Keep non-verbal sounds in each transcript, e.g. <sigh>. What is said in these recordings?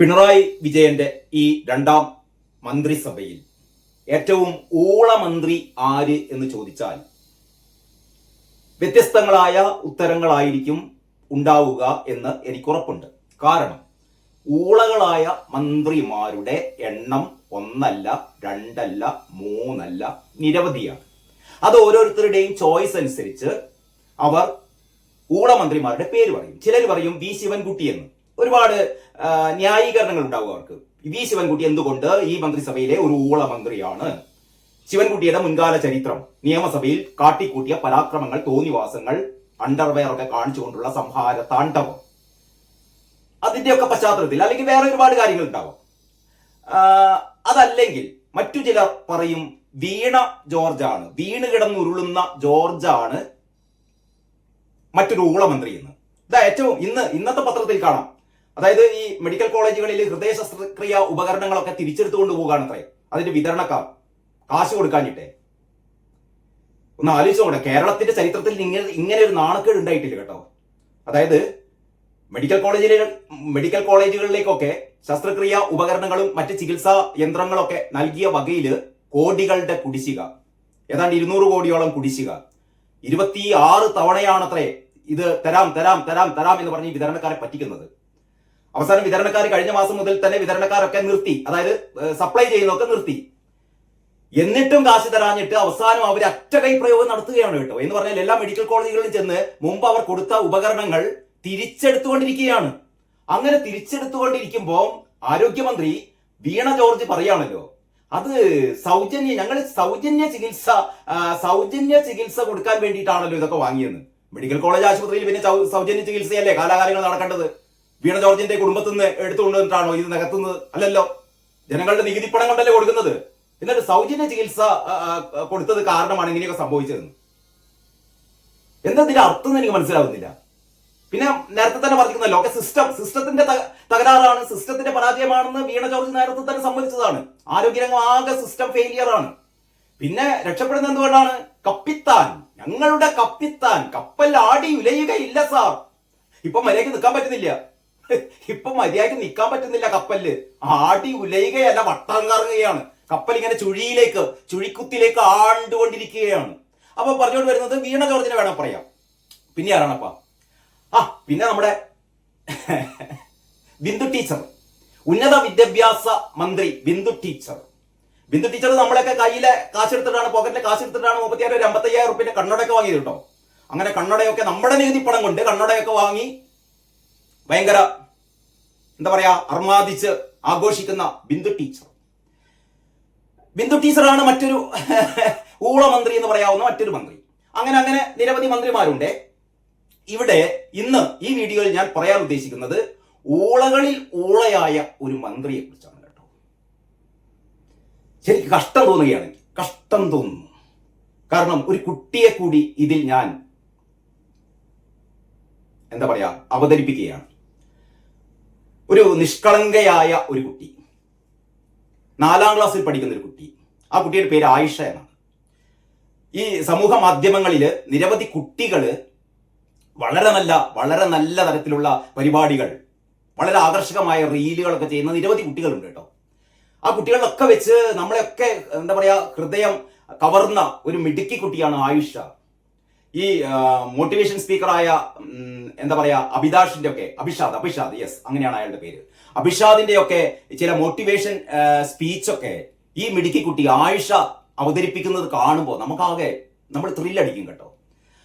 പിണറായി വിജയന്റെ ഈ രണ്ടാം മന്ത്രിസഭയിൽ ഏറ്റവും ഊള മന്ത്രി ആര് എന്ന് ചോദിച്ചാൽ വ്യത്യസ്തങ്ങളായ ഉത്തരങ്ങളായിരിക്കും ഉണ്ടാവുക എന്ന് എനിക്ക് എനിക്കുറപ്പുണ്ട്. കാരണം ഊളകളായ മന്ത്രിമാരുടെ എണ്ണം ഒന്നല്ല രണ്ടല്ല മൂന്നല്ല നിരവധിയാണ്. അത് ഓരോരുത്തരുടെയും ചോയ്സ് അനുസരിച്ച് അവർ ഊളമന്ത്രിമാരുടെ പേര് പറയും. ചിലർ പറയും വി ശിവൻകുട്ടി എന്ന്. ഒരുപാട് ന്യായീകരണങ്ങൾ ഉണ്ടാവും അവർക്ക്. വി ശിവൻകുട്ടി എന്തുകൊണ്ട് ഈ മന്ത്രിസഭയിലെ ഒരു ഊള മന്ത്രിയാണ്? ശിവൻകുട്ടിയുടെ മുൻകാല ചരിത്രം നിയമസഭയിൽ കാട്ടിക്കൂട്ടിയ പരാക്രമങ്ങൾ തോന്നിവാസങ്ങൾ അണ്ടർവെയർ ഒക്കെ കാണിച്ചുകൊണ്ടുള്ള സംഹാര താണ്ഡവം. അതിന്റെയൊക്കെ പശ്ചാത്തലത്തിൽ അല്ലെങ്കിൽ വേറെ ഒരുപാട് കാര്യങ്ങൾ ഉണ്ടാവും. അതല്ലെങ്കിൽ മറ്റു ചിലർ പറയും വീണ ജോർജാണ് വീണ് കിടന്നുരുളുന്ന ജോർജാണ് മറ്റൊരു ഊളമന്ത്രി എന്ന് ഇതാ ഏറ്റവും ഇന്ന് ഇന്നത്തെ പത്രത്തിൽ കാണാം. അതായത് ഈ മെഡിക്കൽ കോളേജുകളിൽ ഹൃദയ ശസ്ത്രക്രിയ ഉപകരണങ്ങളൊക്കെ തിരിച്ചെടുത്തുകൊണ്ട് പോവുകയാണ് അത്രേ അതിന്റെ വിതരണക്കാർ കാശ് കൊടുക്കാനിട്ടെ ഒന്ന് ആലോചിച്ച് നോക്കട്ടെ കേരളത്തിന്റെ ചരിത്രത്തിൽ ഇങ്ങനെ ഇങ്ങനെ ഒരു നാണക്കേട് ഉണ്ടായിട്ടില്ല കേട്ടോ. അതായത് മെഡിക്കൽ കോളേജിലെ മെഡിക്കൽ കോളേജുകളിലേക്കൊക്കെ ശസ്ത്രക്രിയ ഉപകരണങ്ങളും മറ്റ് ചികിത്സാ യന്ത്രങ്ങളൊക്കെ നൽകിയ വകയിൽ കോടികളുടെ കുടിശ്ശിക. ഏതാണ്ട് ഇരുന്നൂറ് കോടിയോളം കുടിശ്ശിക. ഇരുപത്തി ആറ് തവണയാണത്രേ ഇത് തരാം തരാം തരാം തരാം എന്ന് പറഞ്ഞ് വിതരണക്കാരെ പറ്റിക്കുന്നത്. അവസാനം വിതരണക്കാർ കഴിഞ്ഞ മാസം മുതൽ തന്നെ വിതരണക്കാരൊക്കെ നിർത്തി അതായത് സപ്ലൈ ചെയ്യുന്നതൊക്കെ നിർത്തി. എന്നിട്ടും കാശ് തരാഞ്ഞിട്ട് അവസാനം അവർ അറ്റകൈ പ്രയോഗം നടത്തുകയാണ് കേട്ടോ. എന്ന് പറഞ്ഞാൽ എല്ലാ മെഡിക്കൽ കോളേജുകളിലും ചെന്ന് മുമ്പ് അവർ കൊടുത്ത ഉപകരണങ്ങൾ തിരിച്ചെടുത്തുകൊണ്ടിരിക്കുകയാണ്. അങ്ങനെ തിരിച്ചെടുത്തുകൊണ്ടിരിക്കുമ്പോൾ ആരോഗ്യമന്ത്രി വീണ ജോർജ് പറയാണല്ലോ അത് സൗജന്യ ഞങ്ങൾ സൗജന്യ ചികിത്സ സൗജന്യ ചികിത്സ കൊടുക്കാൻ വേണ്ടിയിട്ടാണല്ലോ ഇതൊക്കെ വാങ്ങിയത് മെഡിക്കൽ കോളേജ് ആശുപത്രിയിൽ പിന്നെ സൗജന്യ ചികിത്സയല്ലേ കാലാകാലങ്ങൾ നടക്കേണ്ടത്? വീണ ജോർജിന്റെ കുടുംബത്തിൽ നിന്ന് എടുത്തുകൊണ്ടിട്ടാണോ ഇത് നികത്തുന്നത്? അല്ലല്ലോ. ജനങ്ങളുടെ നികുതി പണം കൊണ്ടല്ലേ കൊടുക്കുന്നത്? എന്നിട്ട് സൗജന്യ ചികിത്സ കൊടുത്തത് കാരണമാണ് ഇങ്ങനെയൊക്കെ സംഭവിച്ചതെന്ന്. എന്താ ഇതിന്റെ അർത്ഥം എനിക്ക് മനസ്സിലാവുന്നില്ല. പിന്നെ നേരത്തെ തന്നെ പറഞ്ഞിരുന്നല്ലോ ഒക്കെ സിസ്റ്റം സിസ്റ്റത്തിന്റെ തകരാറാണ് സിസ്റ്റത്തിന്റെ പരാജയമാണെന്ന് വീണ ജോർജ് നേരത്തെ തന്നെ സമ്മതിച്ചതാണ്. ആരോഗ്യരംഗം ആകെ സിസ്റ്റം ഫെയിലിയർ ആണ്. പിന്നെ രക്ഷപ്പെടുന്നത് എന്തുകൊണ്ടാണ്? കപ്പിത്താൻ. ഞങ്ങളുടെ കപ്പിത്താൻ. കപ്പൽ ആടി ഉലയുകയില്ല സാർ ഇപ്പൊ മര്യാദയ്ക്ക് നിൽക്കാൻ പറ്റുന്നില്ല. ഇപ്പൊ മര്യാദയ്ക്ക് നിൽക്കാൻ പറ്റുന്നില്ല കപ്പലിൽ. ആടി ഉലയുകയല്ല വട്ടം കറങ്ങുകയാണ്. കപ്പൽ ഇങ്ങനെ ചുഴിയിലേക്ക് ചുഴിക്കുത്തിലേക്ക് ആണ്ടുകൊണ്ടിരിക്കുകയാണ്. അപ്പൊ പറഞ്ഞുകൊണ്ട് വരുന്നത് വീണ ജോർജിനെ വേണം പറയാം. പിന്നെ ആരാണപ്പാ? ആ പിന്നെ നമ്മുടെ ബിന്ദു ടീച്ചർ. ഉന്നത വിദ്യാഭ്യാസ മന്ത്രി ബിന്ദു ടീച്ചർ. ബിന്ദു ടീച്ചർ നമ്മളൊക്കെ കയ്യിലെ കാശെടുത്തിട്ടാണ് പോക്കറ്റിലെ കാശെടുത്തിട്ടാണ് മുപ്പത്തിയാറ് ഒരു അമ്പത്തയ്യായിരം റുപ്യന്റെ കണ്ണടയൊക്കെ വാങ്ങിയത് കേട്ടോ. അങ്ങനെ കണ്ണടയൊക്കെ നമ്മുടെ നികുതി പണം കൊണ്ട് കണ്ണടയൊക്കെ വാങ്ങി ഭയങ്കര എന്താ പറയാ അർമാദിച്ച് ആഘോഷിക്കുന്ന ബിന്ദു ടീച്ചർ. ബിന്ദു ടീച്ചറാണ് മറ്റൊരു <laughs> ഊളമന്ത്രി എന്ന് പറയാവുന്ന മറ്റൊരു മന്ത്രി. അങ്ങനെ അങ്ങനെ നിരവധി മന്ത്രിമാരുണ്ട്. ഇവിടെ ഇന്ന് ഈ വീഡിയോയിൽ ഞാൻ പറയാൻ ഉദ്ദേശിക്കുന്നത് ഊളകളിൽ ഊളയായ ഒരു മന്ത്രിയെ കുറിച്ചാണ് കേട്ടോ. ശരിക്കും കഷ്ടം തോന്നുകയാണെങ്കിൽ കഷ്ടം തോന്നുന്നു. കാരണം ഒരു കുട്ടിയെ കൂടി ഇതിൽ ഞാൻ എന്താ പറയാ അവതരിപ്പിക്കുകയാണ്. ഒരു നിഷ്കളങ്കയായ ഒരു കുട്ടി. നാലാം ക്ലാസ്സിൽ പഠിക്കുന്ന ഒരു കുട്ടി. ആ കുട്ടിയുടെ പേര് ആയിഷ എന്നാണ്. ഈ സമൂഹ മാധ്യമങ്ങളിൽ നിരവധി കുട്ടികൾ വളരെ നല്ല വളരെ നല്ല തരത്തിലുള്ള പരിപാടികൾ വളരെ ആകർഷകമായ റീലുകളൊക്കെ ചെയ്യുന്ന നിരവധി കുട്ടികളുണ്ട് കേട്ടോ. ആ കുട്ടികളിലൊക്കെ വെച്ച് നമ്മളെയൊക്കെ എന്താ പറയാ ഹൃദയം കവർന്ന ഒരു മിടുക്കി കുട്ടിയാണ് ആയുഷ. ഈ മോട്ടിവേഷൻ സ്പീക്കറായ എന്താ പറയാ അഭിലാഷിന്റെ ഒക്കെ അഭിഷാദ് അഭിഷാദ് യെസ് അങ്ങനെയാണ് അയാളുടെ പേര്. അഭിഷാദിന്റെ ഒക്കെ ചില മോട്ടിവേഷൻ സ്പീച്ചൊക്കെ ഈ മിടുക്കി കുട്ടി ആയിഷ അവതരിപ്പിക്കുന്നത് കാണുമ്പോൾ നമുക്കാകെ നമ്മൾ ത്രില്ലടിക്കും കേട്ടോ.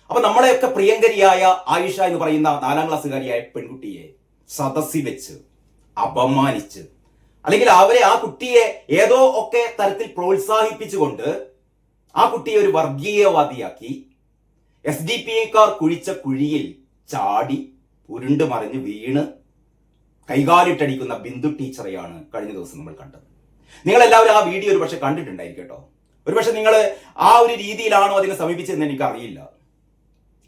അപ്പൊ നമ്മളെയൊക്കെ പ്രിയങ്കരിയായ ആയിഷ എന്ന് പറയുന്ന നാലാം ക്ലാസ്സുകാരിയായ പെൺകുട്ടിയെ സദസ്സിൽ വെച്ച് അപമാനിച്ച് അല്ലെങ്കിൽ അവരെ ആ കുട്ടിയെ ഏതോ ഒക്കെ തരത്തിൽ പ്രോത്സാഹിപ്പിച്ചുകൊണ്ട് ആ കുട്ടിയെ ഒരു വർഗീയവാദിയാക്കി എസ് ഡി പി എക്കാർ കുഴിച്ച കുഴിയിൽ ചാടി ഉരുണ്ട് മറിഞ്ഞ് വീണ് കൈകാലിട്ടടിക്കുന്ന ബിന്ദു ടീച്ചറെയാണ് കഴിഞ്ഞ ദിവസം നമ്മൾ കണ്ടത്. നിങ്ങൾ എല്ലാവരും ആ വീഡിയോ ഒരു പക്ഷെ കണ്ടിട്ടുണ്ടായിരിക്കും കേട്ടോ. ഒരുപക്ഷെ നിങ്ങൾ ആ ഒരു രീതിയിലാണോ അതിനെ സമീപിച്ചതെന്ന് എനിക്ക് അറിയില്ല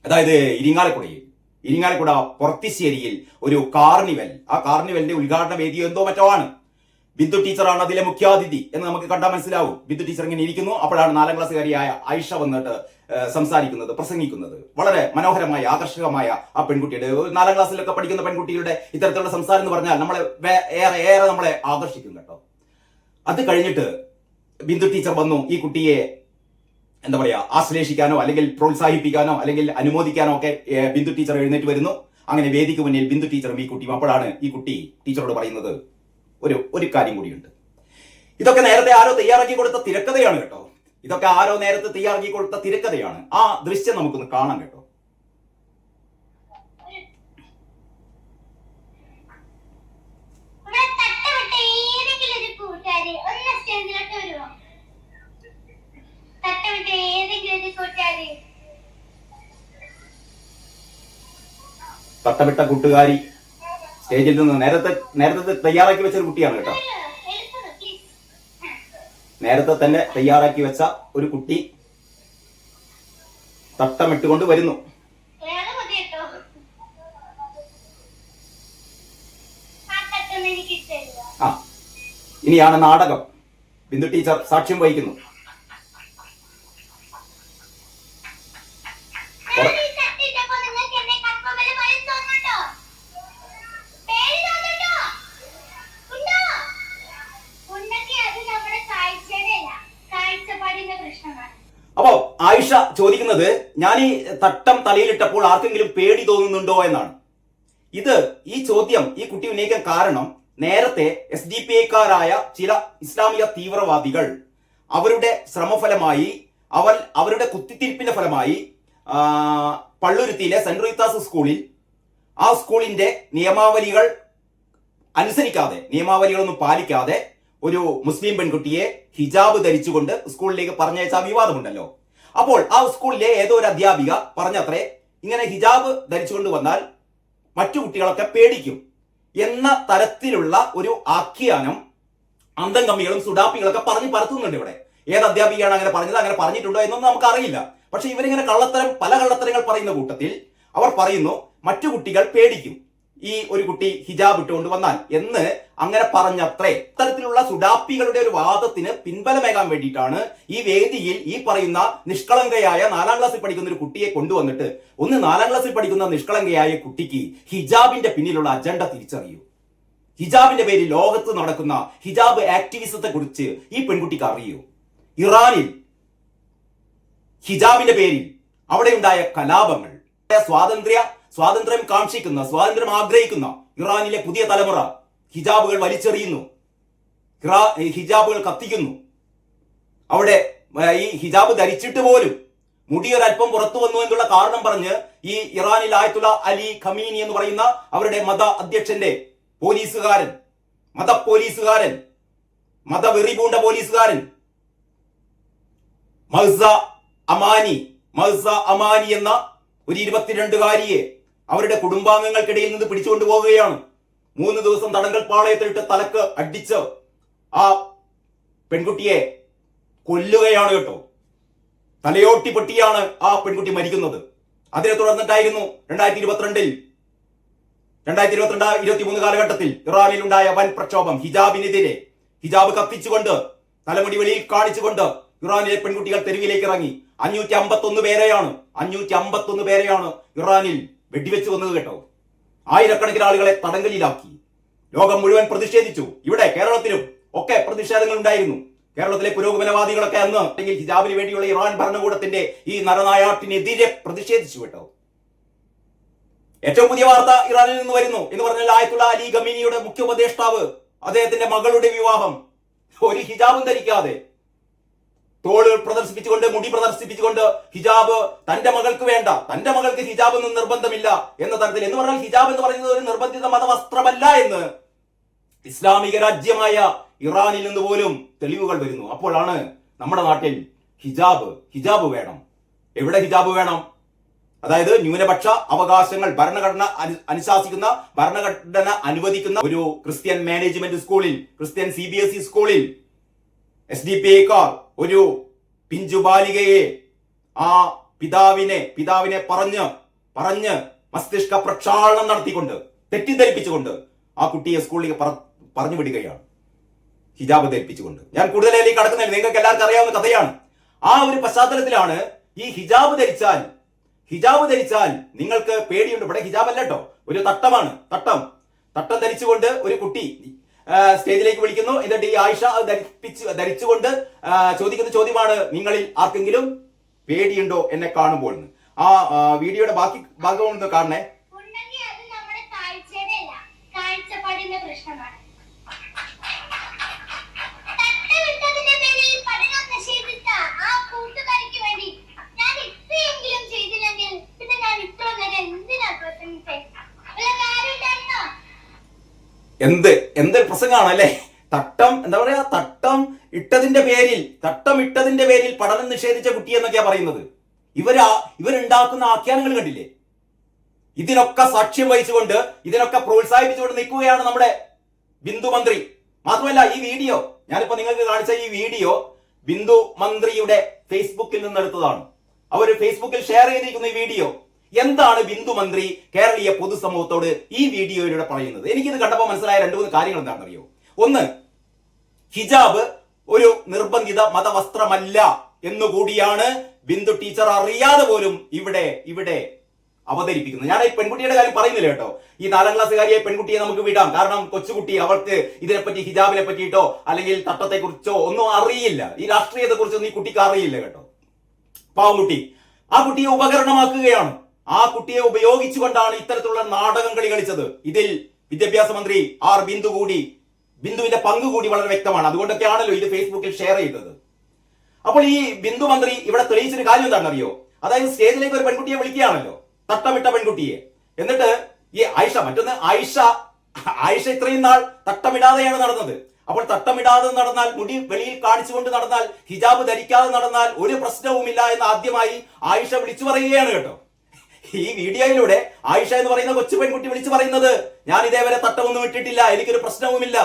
അതായത് ഇരിങ്ങാലക്കുടയിൽ ഇരിങ്ങാലക്കുട പൊറത്തിശ്ശേരിയിൽ ഒരു കാർണിവൽ ആ കാർണിവലിന്റെ ഉദ്ഘാടന വേദിയോ എന്തോ മറ്റോ ആണ്. ബിന്ദു ടീച്ചറാണ് അതിലെ മുഖ്യാതിഥി എന്ന് നമുക്ക് കണ്ടാൽ മനസ്സിലാവും. ബിന്ദു ടീച്ചർ ഇങ്ങനെ ഇരിക്കുന്നു. അപ്പോഴാണ് നാലാം ക്ലാസ്സുകാരിയായ ഐഷ വന്നിട്ട് സംസാരിക്കുന്നത് പ്രസംഗിക്കുന്നത്. വളരെ മനോഹരമായ ആകർഷകമായ ആ പെൺകുട്ടിയുടെ നാലാം ക്ലാസ്സിലൊക്കെ പഠിക്കുന്ന പെൺകുട്ടികളുടെ ഇത്തരത്തിലുള്ള സംസാരം എന്ന് പറഞ്ഞാൽ നമ്മളെ ഏറെ ഏറെ നമ്മളെ ആകർഷിക്കും കേട്ടോ. അത് കഴിഞ്ഞിട്ട് ബിന്ദു ടീച്ചർ വന്നു ഈ കുട്ടിയെ എന്താ പറയാ ആശ്ലേഷിക്കാനോ അല്ലെങ്കിൽ പ്രോത്സാഹിപ്പിക്കാനോ അല്ലെങ്കിൽ അനുമോദിക്കാനോ ഒക്കെ ബിന്ദു ടീച്ചർ എഴുന്നേറ്റ് വരുന്നു. അങ്ങനെ വേദിക്ക് മുന്നിൽ ബിന്ദു ടീച്ചറും ഈ കുട്ടിയും. അപ്പോഴാണ് ഈ കുട്ടി ടീച്ചറോട് പറയുന്നത് ഒരു ഒരു കാര്യം കൂടിയുണ്ട്. ഇതൊക്കെ നേരത്തെ ആരോ തയ്യാറാക്കി കൊടുത്ത തിരക്കഥയാണ് കേട്ടോ. ഇതൊക്കെ ആരോ നേരത്തെ തയ്യാറാക്കി കൊടുത്ത തിരക്കഥയാണ്. ആ ദൃശ്യം നമുക്കൊന്ന് കാണാം കേട്ടോ. തട്ടമിട്ട കൂട്ടുകാരി സ്റ്റേജിൽ നിന്ന് നേരത്തെ നേരത്തെ തയ്യാറാക്കി വെച്ചൊരു കുട്ടിയാണ് കേട്ടോ. നേരത്തെ തന്നെ തയ്യാറാക്കി വെച്ച ഒരു കുട്ടി തട്ടമിട്ടുകൊണ്ട് വരുന്നു. ആ ഇനിയാണ് നാടകം. ബിന്ദു ടീച്ചർ സാക്ഷ്യം വഹിക്കുന്നു ഞാൻ ഈ തട്ടിട്ടപ്പോ നിങ്ങൾക്ക് എന്നെ കൺമുമ്പിൽ ഭയം തോന്നുന്നുണ്ടോ? പേടി തോന്നുന്നുണ്ടോ? ഉണ്ടോ? ഉണ്ടെങ്കിൽ അത് നമ്മുടെ കാഴ്ചയുടെ അല്ല, കാഴ്ചപ്പാടിന്റെ പ്രശ്നമാണ് അപ്പോ ആയിഷ ചോദിക്കുന്നത് ഞാൻ ഈ തട്ടം തലയിലിട്ടപ്പോൾ ആർക്കെങ്കിലും പേടി തോന്നുന്നുണ്ടോ എന്നാണ്. ഇത് ഈ ചോദ്യം ഈ കുട്ടി ഉന്നയിക്കാൻ കാരണം നേരത്തെ എസ് ഡി പി ഐക്കാരായ ചില ഇസ്ലാമിക തീവ്രവാദികൾ അവരുടെ ശ്രമഫലമായി അവർ അവരുടെ കുത്തിത്തിരിപ്പിന്റെ ഫലമായി പള്ളുരുത്തിയിലെ സെന്റ് റീത്താസ് സ്കൂളിൽ ആ സ്കൂളിന്റെ നിയമാവലികൾ അനുസരിക്കാതെ നിയമാവലികളൊന്നും പാലിക്കാതെ ഒരു മുസ്ലിം പെൺകുട്ടിയെ ഹിജാബ് ധരിച്ചുകൊണ്ട് സ്കൂളിലേക്ക് പറഞ്ഞയച്ച വിവാദമുണ്ടല്ലോ. അപ്പോൾ ആ സ്കൂളിലെ ഏതോ ഒരു അധ്യാപിക പറഞ്ഞത്രേ ഇങ്ങനെ ഹിജാബ് ധരിച്ചുകൊണ്ട് വന്നാൽ മറ്റു കുട്ടികളൊക്കെ പേടിക്കും എന്ന തരത്തിലുള്ള ഒരു ആഖ്യാനം അന്തം കമ്മികളും സുഡാപ്പികളൊക്കെ പറഞ്ഞ് പരത്തുന്നുണ്ട് ഇവിടെ. ഏത് അധ്യാപികയാണ് അങ്ങനെ പറഞ്ഞത് അങ്ങനെ പറഞ്ഞിട്ടുണ്ടോ എന്നൊന്നും നമുക്ക് അറിയില്ല പക്ഷെ ഇവരിങ്ങനെ കള്ളത്തരം പല കള്ളത്തരങ്ങൾ പറയുന്ന കൂട്ടത്തിൽ അവർ പറയുന്നു മറ്റു കുട്ടികൾ പേടിക്കും. ഈ ഒരു കുട്ടി ഹിജാബ് ഇട്ടുകൊണ്ട് വന്നാൽ എന്ന് അങ്ങനെ പറഞ്ഞത്രേ. ഇത്തരത്തിലുള്ള സുഡാപ്പികളുടെ ഒരു വാദത്തിന് പിൻബലമേകാൻ വേണ്ടിയിട്ടാണ് ഈ വേദിയിൽ ഈ പറയുന്ന നിഷ്കളങ്കയായ നാലാം ക്ലാസ്സിൽ പഠിക്കുന്ന ഒരു കുട്ടിയെ കൊണ്ടുവന്നിട്ട് ഒന്ന് നാലാം ക്ലാസ്സിൽ പഠിക്കുന്ന നിഷ്കളങ്കയായ കുട്ടിക്ക് ഹിജാബിന്റെ പിന്നിലുള്ള അജണ്ട തിരിച്ചറിയൂ. ഹിജാബിന്റെ പേരിൽ ലോകത്ത് നടക്കുന്ന ഹിജാബ് ആക്ടിവിസത്തെ കുറിച്ച് ഈ പെൺകുട്ടിക്ക് അറിയൂ. ഇറാനിൽ ഹിജാബിന്റെ പേരിൽ അവിടെയുണ്ടായ കലാപങ്ങൾ സ്വാതന്ത്ര്യ സ്വാതന്ത്ര്യം കാക്ഷിക്കുന്ന സ്വാതന്ത്ര്യം ആഗ്രഹിക്കുന്ന ഇറാനിലെ പുതിയ തലമുറ ഹിജാബുകൾ വലിച്ചെറിയുന്നു. ഹിജാബുകൾ കത്തിക്കുന്നു. അവിടെ ഈ ഹിജാബ് ധരിച്ചിട്ട് പോലും മുടി ഒരല്പം പുറത്തു വന്നു എന്നുള്ള കാരണം പറഞ്ഞ് ഈ ഇറാനിൽ ആയത്തുള്ള അലി ഖമീനി എന്ന് പറയുന്ന അവരുടെ മത അധ്യക്ഷന്റെ പോലീസുകാരൻ മത പോലീസുകാരൻ മതവെറി പൂണ്ട പോലീസുകാരൻ മഹ്സ അമാനി മഹ്സ അമാനി എന്ന ഒരു ഇരുപത്തിരണ്ടുകാരിയെ അവരുടെ കുടുംബാംഗങ്ങൾക്കിടയിൽ നിന്ന് പിടിച്ചുകൊണ്ട് പോവുകയാണ്. മൂന്ന് ദിവസം തടങ്കൽ പാളയത്തിലിട്ട് തലക്ക് അടിച്ച് ആ പെൺകുട്ടിയെ കൊല്ലുകയാണ് കേട്ടോ. തലയോട്ടി പൊട്ടിയാണ് ആ പെൺകുട്ടി മരിക്കുന്നത്. അതിനെ തുടർന്നിട്ടായിരുന്നു രണ്ടായിരത്തി ഇരുപത്തിരണ്ടിൽ രണ്ടായിരത്തി ഇരുപത്തിരണ്ട് ഇരുപത്തി മൂന്ന് കാലഘട്ടത്തിൽ ഇറാനിൽ ഉണ്ടായ വൻ പ്രക്ഷോഭം. ഹിജാബിനെതിരെ ഹിജാബ് കത്തിച്ചുകൊണ്ട് തലമുടി വെളിയിൽ കാണിച്ചുകൊണ്ട് ഇറാനിലെ പെൺകുട്ടികൾ തെരുവിലേക്ക് ഇറങ്ങി. അഞ്ഞൂറ്റി അമ്പത്തൊന്ന് പേരെയാണ് അഞ്ഞൂറ്റി അമ്പത്തൊന്ന് പേരെയാണ് ഇറാനിൽ വെടിവെച്ച് വന്നത് കേട്ടോ. ആയിരക്കണക്കിന് ആളുകളെ തടങ്കലിലാക്കി. ലോകം മുഴുവൻ പ്രതിഷേധിച്ചു. ഇവിടെ കേരളത്തിലും ഒക്കെ പ്രതിഷേധങ്ങൾ ഉണ്ടായിരുന്നു. കേരളത്തിലെ പുരോഗമനവാദികളൊക്കെ അന്ന് അല്ലെങ്കിൽ ഹിജാബിന് വേണ്ടിയുള്ള ഇറാൻ ഭരണകൂടത്തിന്റെ ഈ നരനായാട്ടിനെതിരെ പ്രതിഷേധിച്ചു കേട്ടോ. ഏറ്റവും പുതിയ വാർത്ത ഇറാനിൽ നിന്ന് വരുന്നു എന്ന് പറഞ്ഞാൽ ആയത്തുള്ള അലി ഗമീനിയുടെ മുഖ്യ ഉപദേഷ്ടാവ് അദ്ദേഹത്തിന്റെ മകളുടെ വിവാഹം. ഒരു ഹിജാബും ധരിക്കാതെ തോളുകൾ പ്രദർശിപ്പിച്ചുകൊണ്ട് മുടി പ്രദർശിപ്പിച്ചുകൊണ്ട് ഹിജാബ് തന്റെ മകൾക്ക് വേണ്ട തന്റെ മകൾക്ക് ഹിജാബ് ഒന്നും നിർബന്ധമില്ല എന്ന തരത്തിൽ എന്ന് പറഞ്ഞാൽ ഹിജാബ് എന്ന് പറയുന്നത് ഒരു നിർബന്ധിത മതവസ്ത്രമല്ല എന്ന്. ഇസ്ലാമിക രാജ്യമായ ഇറാനിൽ നിന്ന് പോലും തെളിവുകൾ വരുന്നു. അപ്പോഴാണ് നമ്മുടെ നാട്ടിൽ ഹിജാബ് ഹിജാബ് വേണം. എവിടെ ഹിജാബ് വേണം? അതായത് ന്യൂനപക്ഷ അവകാശങ്ങൾ ഭരണഘടന അനു- അനുശാസിക്കുന്ന ഭരണഘടന അനുവദിക്കുന്ന ഒരു ക്രിസ്ത്യൻ മാനേജ്മെന്റ് സ്കൂളിൽ Christian C B S E സ്കൂളിൽ എസ് ഡി പി ഐക്കാർ ഒരു പിഞ്ചു ബാലികയെ ആ പിതാവിനെ പിതാവിനെ പറഞ്ഞ് പറഞ്ഞ് മസ്തിഷ്ക പ്രക്ഷാളനം നടത്തിക്കൊണ്ട് തെറ്റിദ്ധരിപ്പിച്ചുകൊണ്ട് ആ കുട്ടിയെ സ്കൂളിലേക്ക് പറഞ്ഞു വിടുകയാണ്. ഹിജാബ് ധരിപ്പിച്ചുകൊണ്ട്. ഞാൻ കൂടുതൽ കടക്കുന്നില്ല നിങ്ങൾക്ക് എല്ലാവർക്കും അറിയാവുന്ന കഥയാണ്. ആ ഒരു പശ്ചാത്തലത്തിലാണ് ഈ ഹിജാബ് ധരിച്ചാൽ ഹിജാബ് ധരിച്ചാൽ നിങ്ങൾക്ക് പേടിയുണ്ട്. ഇവിടെ ഹിജാബ് അല്ല കേട്ടോ. ഒരു തട്ടമാണ്. തട്ടം. തട്ടം ധരിച്ചുകൊണ്ട് ഒരു കുട്ടി സ്റ്റേജിലേക്ക് വിളിക്കുന്നു. എന്നിട്ട് ഈ ആയിഷ ധരിപ്പിച്ച് ധരിച്ചുകൊണ്ട് ചോദിക്കുന്ന ചോദ്യമാണ് നിങ്ങളിൽ ആർക്കെങ്കിലും പേടിയുണ്ടോ എന്നെ കാണുമ്പോൾ? ആ വീഡിയോയുടെ ബാക്കി ഭാഗം ഒന്ന് കാണണേ പ്രശ്നമാണ്. എന്തിനാ പ്രസംഗിച്ചേ വല്ല കാര്യമില്ലായിരുന്നോ എന്ത് എന്തൊരു പ്രസംഗമാണ് അല്ലേ തട്ടം എന്താ പറയാ തട്ടം ഇട്ടതിന്റെ പേരിൽ തട്ടം ഇട്ടതിന്റെ പേരിൽ പഠനം നിഷേധിച്ച കുട്ടി എന്നൊക്കെയാ പറയുന്നത്. ഇവരാ ഇവരുണ്ടാക്കുന്ന ആഖ്യാനങ്ങൾ കണ്ടില്ലേ? ഇതിനൊക്കെ സാക്ഷ്യം വഹിച്ചുകൊണ്ട് ഇതിനൊക്കെ പ്രോത്സാഹിപ്പിച്ചുകൊണ്ട് നിൽക്കുകയാണ് നമ്മുടെ ബിന്ദു മന്ത്രി. മാത്രമല്ല ഈ വീഡിയോ ഞാനിപ്പോ നിങ്ങൾക്ക് കാണിച്ച ഈ വീഡിയോ ബിന്ദു മന്ത്രിയുടെ ഫേസ്ബുക്കിൽ നിന്ന് എടുത്തതാണ് അവർ ഫേസ്ബുക്കിൽ ഷെയർ ചെയ്തിരിക്കുന്ന ഈ വീഡിയോ എന്താണ് ബിന്ദു മന്ത്രി കേരളീയ പൊതുസമൂഹത്തോട് ഈ വീഡിയോയിലൂടെ പറയുന്നത്? എനിക്കിത് കണ്ടപ്പോൾ മനസ്സിലായ രണ്ട് മൂന്ന് കാര്യങ്ങൾ എന്താണെന്നറിയോ? ഒന്ന് ഹിജാബ് ഒരു നിർബന്ധിത മതവസ്ത്രമല്ല എന്നുകൂടിയാണ് ബിന്ദു ടീച്ചർ അറിയാതെ പോലും ഇവിടെ ഇവിടെ അവതരിപ്പിക്കുന്നത്. ഞാൻ ഈ പെൺകുട്ടിയുടെ കാര്യം പറയുന്നില്ല കേട്ടോ. ഈ നാലാം ക്ലാസ്സുകാരിയെ പെൺകുട്ടിയെ നമുക്ക് വിടാം. കാരണം കൊച്ചുകുട്ടി അവൾക്ക് ഇതിനെപ്പറ്റി ഹിജാബിനെ പറ്റിയിട്ടോ അല്ലെങ്കിൽ തട്ടത്തെ കുറിച്ചോ ഒന്നും അറിയില്ല. ഈ രാഷ്ട്രീയത്തെ കുറിച്ചൊന്നും ഈ കുട്ടിക്ക് അറിയില്ല കേട്ടോ. പാവംകുട്ടി ആ കുട്ടിയെ ഉപകരണമാക്കുകയാണ്. ആ കുട്ടിയെ ഉപയോഗിച്ചുകൊണ്ടാണ് ഇത്തരത്തിലുള്ള നാടകം കളി കളിച്ചത്. ഇതിൽ വിദ്യാഭ്യാസ മന്ത്രി ആർ ബിന്ദു കൂടി ബിന്ദുവിന്റെ പങ്ക് കൂടി വളരെ വ്യക്തമാണ്. അതുകൊണ്ടൊക്കെയാണല്ലോ ഇത് ഫേസ്ബുക്കിൽ ഷെയർ ചെയ്തത്. അപ്പോൾ ഈ ബിന്ദു മന്ത്രി ഇവിടെ തെളിയിച്ചൊരു കാര്യം എന്താണെന്നറിയോ? അതായത് സ്റ്റേജിലേക്ക് ഒരു പെൺകുട്ടിയെ വിളിക്കുകയാണല്ലോ. തട്ടമിട്ട പെൺകുട്ടിയെ. എന്നിട്ട് ഈ ആയിഷ മറ്റൊന്ന് ആയിഷ. ആയിഷ ഇത്രയും നാൾ തട്ടമിടാതെയാണ് നടന്നത്. അപ്പോൾ തട്ടമിടാതെ നടന്നാൽ മുടി വെളിയിൽ കാണിച്ചുകൊണ്ട് നടന്നാൽ ഹിജാബ് ധരിക്കാതെ നടന്നാൽ ഒരു പ്രശ്നവുമില്ല എന്ന് ആദ്യമായി ആയിഷ വിളിച്ചു പറയുകയാണ് കേട്ടോ. ഈ വീഡിയോയിലൂടെ ആയിഷ എന്ന് പറയുന്ന കൊച്ചു പെൺകുട്ടി വിളിച്ചു പറയുന്നത് ഞാൻ ഇതേവരെ തട്ടമൊന്നും ഇട്ടിട്ടില്ല എനിക്കൊരു പ്രശ്നവുമില്ല.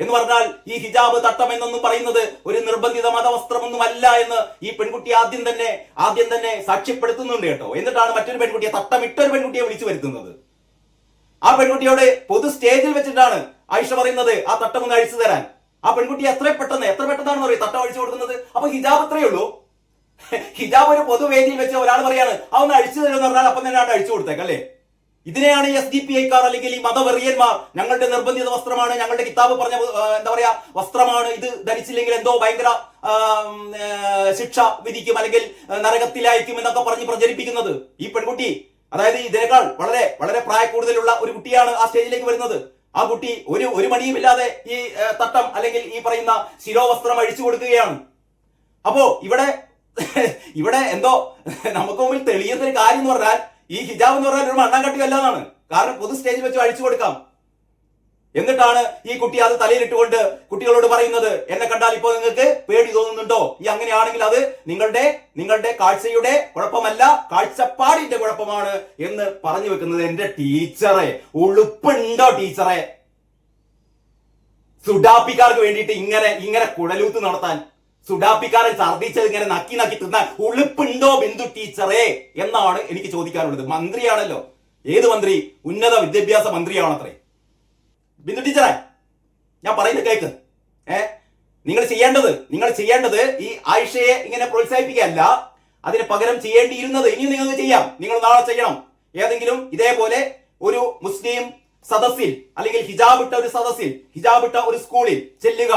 എന്ന് പറഞ്ഞാൽ ഈ ഹിജാബ് തട്ടം എന്നൊന്നും പറയുന്നത് ഒരു നിർബന്ധിത മതവസ്ത്രമൊന്നും അല്ല എന്ന് ഈ പെൺകുട്ടി ആദ്യം തന്നെ ആദ്യം തന്നെ സാക്ഷ്യപ്പെടുത്തുന്നുണ്ട് കേട്ടോ. എന്നിട്ടാണ് മറ്റൊരു പെൺകുട്ടിയെ തട്ടമിട്ടൊരു പെൺകുട്ടിയെ വിളിച്ചു വരുത്തുന്നത്. ആ പെൺകുട്ടിയോട് പൊതു സ്റ്റേജിൽ വെച്ചിട്ടാണ് ആയിഷ പറയുന്നത് ആ തട്ടം ഒന്ന് അഴിച്ചു തരാൻ. ആ പെൺകുട്ടി എത്ര പെട്ടെന്ന് എത്ര പെട്ടെന്നാണെന്ന് പറയും തട്ടം അഴിച്ചു കൊടുക്കുന്നത്? അപ്പൊ ഹിജാബ് അത്രയേ ഉള്ളൂ. ഹിജാബ് ഒരു പൊതുവേദിയിൽ വെച്ച് ഒരാൾ പറയാണ് അവന്ന് അഴിച്ചു തരുമെന്ന് പറഞ്ഞാൽ അപ്പം തന്നെ ആണ് അഴിച്ചു കൊടുത്തേക്ക് അല്ലേ? ഇതിനെയാണ് എസ് ഡി പി ഐക്കാർ അല്ലെങ്കിൽ ഈ മതവെറിയന്മാർ ഞങ്ങളുടെ നിർബന്ധിത വസ്ത്രമാണ് ഞങ്ങളുടെ കിതാബ് പറഞ്ഞ എന്താ പറയാ വസ്ത്രമാണ് ഇത് ധരിച്ചില്ലെങ്കിൽ എന്തോ ഭയങ്കര ശിക്ഷ വിധിക്കും അല്ലെങ്കിൽ നരകത്തിലായിരിക്കും എന്നൊക്കെ പറഞ്ഞ് പ്രചരിപ്പിക്കുന്നത് ഈ പെൺകുട്ടി. അതായത് ഇതിനേക്കാൾ വളരെ വളരെ പ്രായ കൂടുതലുള്ള ഒരു കുട്ടിയാണ് ആ സ്റ്റേജിലേക്ക് വരുന്നത്. ആ കുട്ടി ഒരു ഒരു മണിയുമില്ലാതെ ഈ തട്ടം അല്ലെങ്കിൽ ഈ പറയുന്ന ശിരോവസ്ത്രം അഴിച്ചു കൊടുക്കുകയാണ്. അപ്പോ ഇവിടെ <laughs> ഇവിടെ എന്തോ നമുക്ക് മുമ്പിൽ തെളിയുന്ന ഒരു കാര്യം എന്ന് പറഞ്ഞാൽ ഈ ഹിജാബ് എന്ന് പറഞ്ഞാൽ ഒരു മണ്ണാങ്കട്ടി അല്ലാതാണ് കാരണം പൊതു സ്റ്റേജിൽ വെച്ച് അഴിച്ചു കൊടുക്കാം. എന്നിട്ടാണ് ഈ കുട്ടി അത് തലയിലിട്ടുകൊണ്ട് കുട്ടികളോട് പറയുന്നത് എന്നെ കണ്ടാൽ ഇപ്പോൾ നിങ്ങൾക്ക് പേടി തോന്നുന്നുണ്ടോ? ഈ അങ്ങനെയാണെങ്കിൽ അത് നിങ്ങളുടെ നിങ്ങളുടെ കാഴ്ചയുടെ കുഴപ്പമല്ല കാഴ്ചപ്പാടിന്റെ കുഴപ്പമാണ് എന്ന് പറഞ്ഞു വെക്കുന്നത് എന്റെ ടീച്ചറെ. ഉളുപ്പുണ്ടോ ടീച്ചറെ? സുഡാപ്പിക്കാർക്ക് വേണ്ടിയിട്ട് ഇങ്ങനെ ഇങ്ങനെ കുഴലൂത്ത് നടത്താൻ. സുഡാപ്പിക്കാരൻ ഛർദ്ദിച്ചത് ഇങ്ങനെ നക്കി നക്കി തിന്നാൻ ഉളുപ്പുണ്ടോ ബിന്ദു ടീച്ചറേ എന്നാണ് എനിക്ക് ചോദിക്കാനുള്ളത്. മന്ത്രിയാണല്ലോ. ഏത് മന്ത്രി? ഉന്നത വിദ്യാഭ്യാസ മന്ത്രിയാണത്രേ. ബിന്ദു ടീച്ചറെ ഞാൻ പറയുന്നത് കേക്ക്. ഏ നിങ്ങൾ ചെയ്യേണ്ടത് നിങ്ങൾ ചെയ്യേണ്ടത് ഈ ആയിഷയെ ഇങ്ങനെ പ്രോത്സാഹിപ്പിക്കുകയല്ല. അതിന് പകരം ചെയ്യേണ്ടിയിരുന്നത് ഇനിയും നിങ്ങൾക്ക് ചെയ്യാം. നിങ്ങൾ നാളെ ചെയ്യണം. ഏതെങ്കിലും ഇതേപോലെ ഒരു മുസ്ലിം സദസ്സിൽ അല്ലെങ്കിൽ ഹിജാബിട്ട ഒരു സദസ്സിൽ ഹിജാബിട്ട ഒരു സ്കൂളിൽ ചെല്ലുക.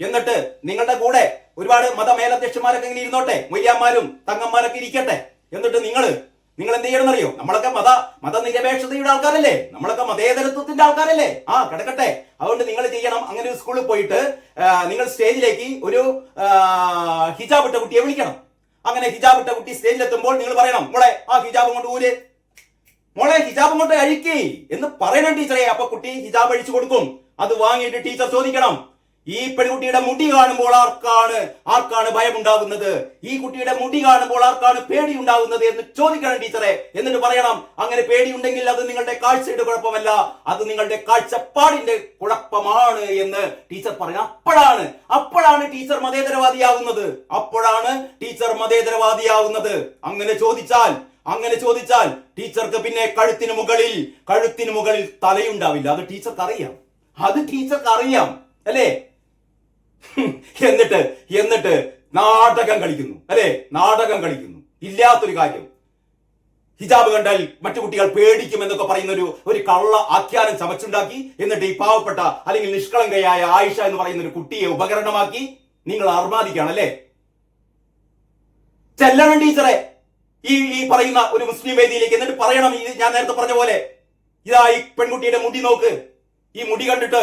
എന്നിട്ട് നിങ്ങളുടെ കൂടെ ഒരുപാട് മതമേലധ്യക്ഷന്മാരൊക്കെ ഇങ്ങനെ ഇരുന്നോട്ടെ മൊയ്യാന്മാരും തങ്ങന്മാരൊക്കെ ഇരിക്കട്ടെ. എന്നിട്ട് നിങ്ങൾ നിങ്ങൾ എന്ത് ചെയ്യണം അറിയോ നമ്മളൊക്കെ മത മതനിരപേക്ഷതയുടെ ആൾക്കാരല്ലേ? നമ്മളൊക്കെ മതേതരത്വത്തിന്റെ ആൾക്കാരല്ലേ? ആ കിടക്കട്ടെ. അതുകൊണ്ട് നിങ്ങൾ ചെയ്യണം. അങ്ങനെ ഒരു സ്കൂളിൽ പോയിട്ട് നിങ്ങൾ സ്റ്റേജിലേക്ക് ഒരു ഹിജാബ് ഇട്ട കുട്ടിയെ വിളിക്കണം. അങ്ങനെ ഹിജാബ് ഇട്ട കുട്ടി സ്റ്റേജിലെത്തുമ്പോൾ നിങ്ങൾ പറയണം മോളെ ആ ഹിജാബ് കൊണ്ട് ഊര്. മോളെ ഹിജാബ് കൊണ്ട് അഴിക്കേ. എന്ന് പറയണം ടീച്ചറെ. അപ്പൊ കുട്ടി ഹിജാബ് അഴിച്ചു കൊടുക്കും. അത് വാങ്ങിയിട്ട് ടീച്ചർ ചോദിക്കണം. ഈ പെൺകുട്ടിയുടെ മുടി കാണുമ്പോൾ ആർക്കാണ് ആർക്കാണ് ഭയമുണ്ടാകുന്നത്? ഈ കുട്ടിയുടെ മുടി കാണുമ്പോൾ ആർക്കാണ് പേടി ഉണ്ടാകുന്നത് എന്ന് ചോദിക്കണം ടീച്ചറെ. എന്നിട്ട് പറയണം അങ്ങനെ പേടിയുണ്ടെങ്കിൽ അത് നിങ്ങളുടെ കാഴ്ചയുടെ കുഴപ്പമല്ല. അത് നിങ്ങളുടെ കാഴ്ചപ്പാടിന്റെ കുഴപ്പമാണ് എന്ന് ടീച്ചർ പറയണം. അപ്പോഴാണ് അപ്പോഴാണ് ടീച്ചർ മതേതരവാദിയാകുന്നത് അപ്പോഴാണ് ടീച്ചർ മതേതരവാദിയാകുന്നത് അങ്ങനെ ചോദിച്ചാൽ അങ്ങനെ ചോദിച്ചാൽ ടീച്ചർക്ക് പിന്നെ കഴുത്തിന് മുകളിൽ കഴുത്തിന് മുകളിൽ തലയുണ്ടാവില്ല. അത് ടീച്ചർക്ക് അറിയാം. അത് ടീച്ചർക്ക് അറിയാം. അല്ലേ? <laughs> എന്നിട്ട് എന്നിട്ട് നാടകം കളിക്കുന്നു അല്ലെ? നാടകം കളിക്കുന്നു. ഇല്ലാത്തൊരു കാര്യം. ഹിജാബ് കണ്ടാൽ മറ്റു കുട്ടികൾ പേടിക്കും എന്നൊക്കെ പറയുന്ന ഒരു ഒരു കള്ള ആഖ്യാനം ചമച്ചുണ്ടാക്കി എന്നിട്ട് ഈ പാവപ്പെട്ട അല്ലെങ്കിൽ നിഷ്കളങ്കയായ ആയിഷ എന്ന് പറയുന്ന ഒരു കുട്ടിയെ ഉപകരണമാക്കി നിങ്ങൾ അർമാദിക്കുകയാണ് അല്ലേ? ചെല്ലണം ടീച്ചറെ. ഈ ഈ പറയുന്ന ഒരു മുസ്ലിം വേദിയിലേക്ക് എന്നിട്ട് പറയണം ഞാൻ നേരത്തെ പറഞ്ഞ പോലെ. ഇതാ ഈ പെൺകുട്ടിയുടെ മുടി നോക്ക്. ഈ മുടി കണ്ടിട്ട്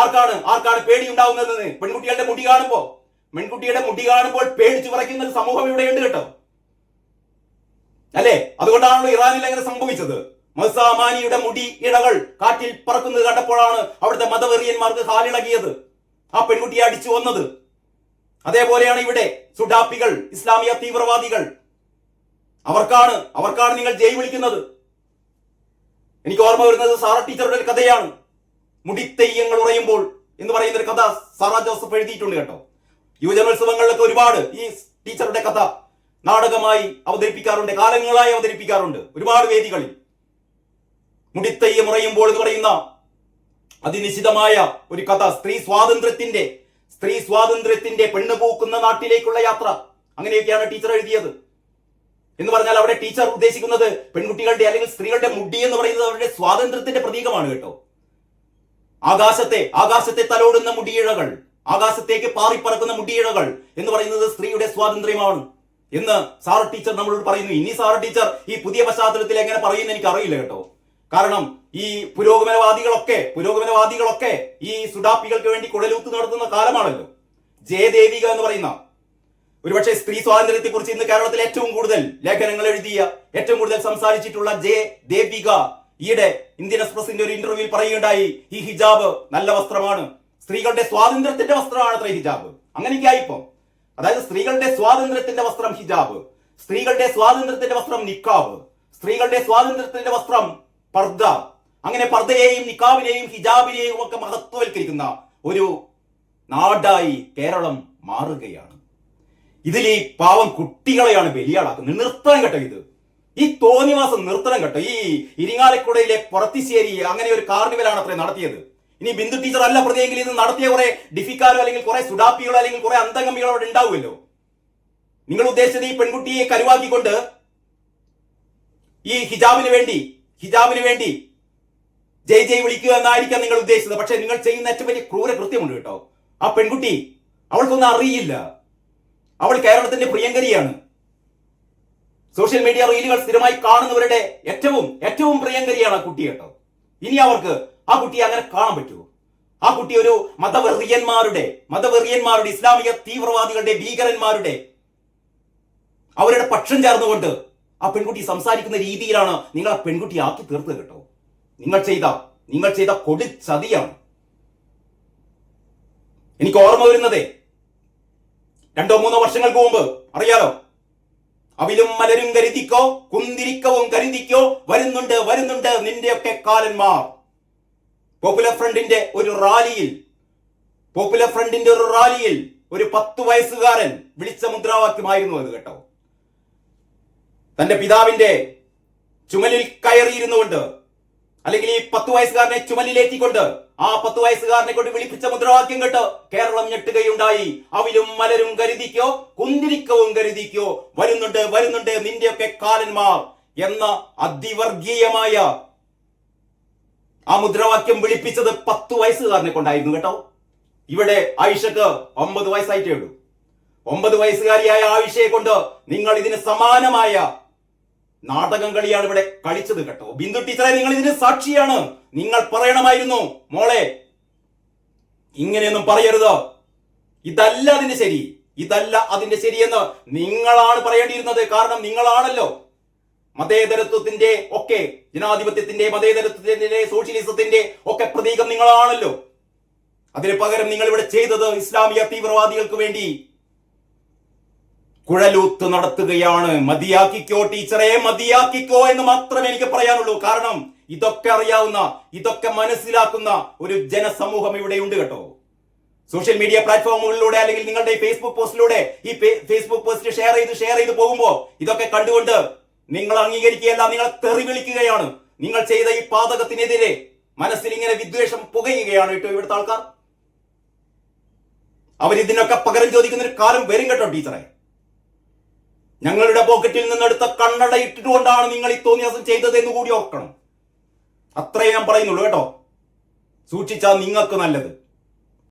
ആർക്കാണ്? ആർക്കാണ് പേടി ഉണ്ടാവുന്നതെന്ന് പെൺകുട്ടികളുടെ മുടി കാണുമ്പോ? പെൺകുട്ടിയുടെ മുടി കാണുമ്പോൾ പേടിച്ചു പറയ്ക്കുന്ന ഒരു സമൂഹം ഇവിടെയുണ്ട് കേട്ടോ. അല്ലേ? അതുകൊണ്ടാണല്ലോ ഇറാനിൽ അങ്ങനെ സംഭവിച്ചത്. മസാമാനിയുടെ മുടി ഇഴകൾ കാറ്റിൽ പറക്കുന്നത് കണ്ടപ്പോഴാണ് അവിടുത്തെ മതവെറിയന്മാർക്ക് കാലിളകിയത്. ആ പെൺകുട്ടിയെ അടിച്ചു വന്നത് അതേപോലെയാണ് ഇവിടെ സുഡാപ്പികൾ ഇസ്ലാമിക തീവ്രവാദികൾ. അവർക്കാണ് അവർക്കാണ് നിങ്ങൾ ജയ് വിളിക്കുന്നത്. എനിക്ക് ഓർമ്മ വരുന്നത് സാറ ടീച്ചറുടെ ഒരു കഥയാണ്. മുടിത്തെയ്യങ്ങൾ ഉറയുമ്പോൾ എന്ന് പറയുന്ന ഒരു കഥ സാറാ ജോസഫ് എഴുതിയിട്ടുണ്ട് കേട്ടോ. യുവജനോത്സവങ്ങളിലൊക്കെ ഒരുപാട് ഈ ടീച്ചറുടെ കഥ നാടകമായി അവതരിപ്പിക്കാറുണ്ട് കാലങ്ങളായി അവതരിപ്പിക്കാറുണ്ട് ഒരുപാട് വേദികളിൽ. മുടിത്തയ്യം ഉറയുമ്പോൾ എന്ന് പറയുന്ന അതിനിശിതമായ ഒരു കഥ സ്ത്രീ സ്വാതന്ത്ര്യത്തിന്റെ സ്ത്രീ സ്വാതന്ത്ര്യത്തിന്റെ പെണ്ണ് പൂക്കുന്ന നാട്ടിലേക്കുള്ള യാത്ര. അങ്ങനെയൊക്കെയാണ് ടീച്ചർ എഴുതിയത്. എന്ന് പറഞ്ഞാൽ അവിടെ ടീച്ചർ ഉദ്ദേശിക്കുന്നത് പെൺകുട്ടികളുടെ അല്ലെങ്കിൽ സ്ത്രീകളുടെ മുടി എന്ന് പറയുന്നത് അവരുടെ സ്വാതന്ത്ര്യത്തിന്റെ പ്രതീകമാണ് കേട്ടോ. ആകാശത്തെ ആകാശത്തെ തലോടുന്ന മുടിയിഴകൾ ആകാശത്തേക്ക് പാറിപ്പറക്കുന്ന മുടിയിഴകൾ എന്ന് പറയുന്നത് സ്ത്രീയുടെ സ്വാതന്ത്ര്യമാണ്. എന്ന് സാർ ടീച്ചർ നമ്മളോട് പറയുന്നു. ഇനി സാർ ടീച്ചർ ഈ പുതിയ പശ്ചാത്തലത്തിൽ എങ്ങനെ പറയുന്നു എനിക്ക് അറിയില്ല കേട്ടോ. കാരണം ഈ പുരോഗമനവാദികളൊക്കെ പുരോഗമനവാദികളൊക്കെ ഈ സുഡാപ്പികൾക്ക് വേണ്ടി കുടലൂത്ത് നടത്തുന്ന കാലമാണല്ലോ. ജയദേവിക എന്ന് പറയുന്ന ഒരുപക്ഷെ സ്ത്രീ സ്വാതന്ത്ര്യത്തെ കുറിച്ച് ഇന്ന് കേരളത്തിൽ ഏറ്റവും കൂടുതൽ ലേഖനങ്ങൾ എഴുതിയ ഏറ്റവും കൂടുതൽ സംസാരിച്ചിട്ടുള്ള ജയ ദേവിക ഈയിടെ ഇന്ത്യൻ എക്സ്പ്രസിന്റെ ഒരു ഇന്റർവ്യൂവിൽ പറയുകയുണ്ടായി ഈ ഹിജാബ് നല്ല വസ്ത്രമാണ്. സ്ത്രീകളുടെ സ്വാതന്ത്ര്യത്തിന്റെ വസ്ത്രമാണ് അത്ര ഹിജാബ്. അങ്ങനെയൊക്കെ ആയിപ്പോ അതായത് സ്ത്രീകളുടെ സ്വാതന്ത്ര്യത്തിന്റെ വസ്ത്രം ഹിജാബ്. സ്ത്രീകളുടെ സ്വാതന്ത്ര്യത്തിന്റെ വസ്ത്രം നിക്കാബ് സ്ത്രീകളുടെ സ്വാതന്ത്ര്യത്തിന്റെ വസ്ത്രം പർദ്ദ. അങ്ങനെ പർദ്ദയെയും നിക്കാബിനെയും ഹിജാബിനെയും ഒക്കെ മഹത്വവൽക്കരിക്കുന്ന ഒരു നാടായി കേരളം മാറുകയാണ്. ഇതിൽ ഈ പാവം കുട്ടികളെയാണ് ബലിയാളാക്കുന്നത്. നിർത്താൻ കേട്ടോ ഇത്. ഈ തോന്നിവാസം നിർത്തണം കേട്ടോ. ഈ ഇരിങ്ങാലക്കുടയിലെ പുറത്തിശ്ശേരി അങ്ങനെ ഒരു കാർണിവലാണ് അത്ര നടത്തിയത്. ഇനി ബിന്ദു ടീച്ചർ അല്ല പ്രതിയെങ്കിൽ ഇത് നടത്തിയ കുറെ ഡിഫിക്കാരോ അല്ലെങ്കിൽ കുറെ സുഡാപ്പികളോ അല്ലെങ്കിൽ കുറെ അന്തംഗമികളോ അവിടെ ഉണ്ടാവുമല്ലോ. നിങ്ങൾ ഉദ്ദേശിച്ചത് ഈ പെൺകുട്ടിയെ കരുവാക്കിക്കൊണ്ട് ഈ ഹിജാബിന് വേണ്ടി ഹിജാബിന് വേണ്ടി ജയ് ജയ് വിളിക്കുക എന്നായിരിക്കാം നിങ്ങൾ ഉദ്ദേശിച്ചത്. പക്ഷെ നിങ്ങൾ ചെയ്യുന്ന ഏറ്റവും വലിയ ക്രൂര കൃത്യമുണ്ട് കേട്ടോ. ആ പെൺകുട്ടി അവൾക്കൊന്നും അറിയില്ല. അവൾ കേരളത്തിന്റെ പ്രിയങ്കരിയാണ്. സോഷ്യൽ മീഡിയ റീലുകൾ സ്ഥിരമായി കാണുന്നവരുടെ ഏറ്റവും ഏറ്റവും പ്രിയങ്കരിയാണ് ആ കുട്ടി കേട്ടോ. ഇനി അവർക്ക് ആ കുട്ടി അങ്ങനെ കാണാൻ പറ്റുമോ? ആ കുട്ടി ഒരു മതവെറിയന്മാരുടെ മതവെറിയന്മാരുടെ ഇസ്ലാമിക തീവ്രവാദികളുടെ ഭീകരന്മാരുടെ അവരുടെ പക്ഷം ചേർന്നുകൊണ്ട് ആ പെൺകുട്ടി സംസാരിക്കുന്ന രീതിയിലാണ് നിങ്ങൾ ആ പെൺകുട്ടി ആക്കി തീർത്തത് കേട്ടോ. നിങ്ങൾ ചെയ്ത നിങ്ങൾ ചെയ്ത കൊടി ചതിയാണ്. എനിക്ക് ഓർമ്മ വരുന്നതേ രണ്ടോ മൂന്നോ വർഷങ്ങൾക്ക് മുമ്പ് അറിയാലോ? അവിലും മലരും കരുതിക്കോ കുന്തിരിക്കവും കരുതിക്കോ വരുന്നുണ്ട് വരുന്നുണ്ട് നിന്റെയൊക്കെ കാലന്മാർ. പോപ്പുലർ ഫ്രണ്ടിന്റെ ഒരു റാലിയിൽ പോപ്പുലർ ഫ്രണ്ടിന്റെ ഒരു റാലിയിൽ ഒരു പത്ത് വയസ്സുകാരൻ വിളിച്ച മുദ്രാവാക്യമായിരുന്നു അത് കേട്ടോ. തന്റെ പിതാവിന്റെ ചുമലിൽ കയറിയിരുന്നുകൊണ്ട് അല്ലെങ്കിൽ ഈ പത്ത് വയസ്സുകാരനെ ചുമലിലേറ്റിക്കൊണ്ട് ആ പത്ത് വയസ്സുകാരനെ കൊണ്ട് വിളിപ്പിച്ച മുദ്രാവാക്യം കേട്ട് കേരളം ഞെട്ടുകയുണ്ടായി. അവിലും മലരും കരുതിക്കോ കുന്തിരിക്കവും കരുതിക്കോ വരുന്നുണ്ട് വരുന്നുണ്ട് നിന്റെയൊക്കെ കാലന്മാർ എന്ന അതിവർഗീയമായ ആ മുദ്രാവാക്യം വിളിപ്പിച്ചത് പത്ത് വയസ്സുകാരനെ കൊണ്ടായിരുന്നു കേട്ടോ. ഇവിടെ ആയിഷക്ക് ഒമ്പത് വയസ്സായിട്ടേ ഉള്ളൂ. ഒമ്പത് വയസ്സുകാരിയായ ആയിഷയെ കൊണ്ട് നിങ്ങൾ ഇതിന് സമാനമായ നാടകം കളിയാണ് ഇവിടെ കളിച്ചത് കേട്ടോ. ബിന്ദു ടീച്ചറെ നിങ്ങൾ ഇതിന് സാക്ഷിയാണ്. നിങ്ങൾ പറയണമായിരുന്നു മോളെ. ഇങ്ങനെയൊന്നും പറയരുത്. ഇതല്ല അതിന്റെ ശരി. ഇതല്ല അതിന്റെ ശരിയെന്ന് നിങ്ങളാണ് പറയേണ്ടിയിരുന്നത്. കാരണം നിങ്ങളാണല്ലോ. മതേതരത്വത്തിന്റെ ഒക്കെ ജനാധിപത്യത്തിന്റെ മതേതരത്വത്തിന്റെ സോഷ്യലിസത്തിന്റെ ഒക്കെ പ്രതീകം നിങ്ങളാണല്ലോ. അതിന് പകരം നിങ്ങൾ ഇവിടെ ചെയ്തത് ഇസ്ലാമിക തീവ്രവാദികൾക്ക് വേണ്ടി. കുഴലൂത്ത് നടത്തുകയാണ്. മതിയാക്കിക്കോ ടീച്ചറെ മതിയാക്കിക്കോ എന്ന് മാത്രമേ എനിക്ക് പറയാനുള്ളൂ. കാരണം ഇതൊക്കെ അറിയാവുന്ന ഇതൊക്കെ മനസ്സിലാക്കുന്ന ഒരു ജനസമൂഹം ഇവിടെ ഉണ്ട് കേട്ടോ. സോഷ്യൽ മീഡിയ പ്ലാറ്റ്ഫോമുകളിലൂടെ അല്ലെങ്കിൽ നിങ്ങളുടെ ഈ ഫേസ്ബുക്ക് പോസ്റ്റിലൂടെ ഈ ഫേസ്ബുക്ക് പോസ്റ്റ് ഷെയർ ചെയ്ത് ഷെയർ ചെയ്ത് പോകുമ്പോൾ ഇതൊക്കെ കണ്ടുകൊണ്ട് നിങ്ങൾ അംഗീകരിക്കുകയല്ല നിങ്ങൾ തെറി വിളിക്കുകയാണ് നിങ്ങൾ ചെയ്ത ഈ പാതകത്തിനെതിരെ മനസ്സിൽ ഇങ്ങനെ വിദ്വേഷം പുകയുകയാണ് കേട്ടോ ഇവിടുത്തെ ആൾക്കാർ. അവരിതിനൊക്കെ പകരം ചോദിക്കുന്ന ഒരു കാലം വരും കേട്ടോ ടീച്ചറെ. ഞങ്ങളുടെ പോക്കറ്റിൽ നിന്നെടുത്ത കണ്ണട ഇട്ടിട്ടുകൊണ്ടാണ് നിങ്ങൾ ഈ തോന്നിയാസം ചെയ്തത് എന്ന് കൂടി ഓർക്കണം. അത്രേ ഞാൻ പറയുന്നുള്ളൂ കേട്ടോ. സൂക്ഷിച്ചാൽ നിങ്ങൾക്ക് നല്ലത്.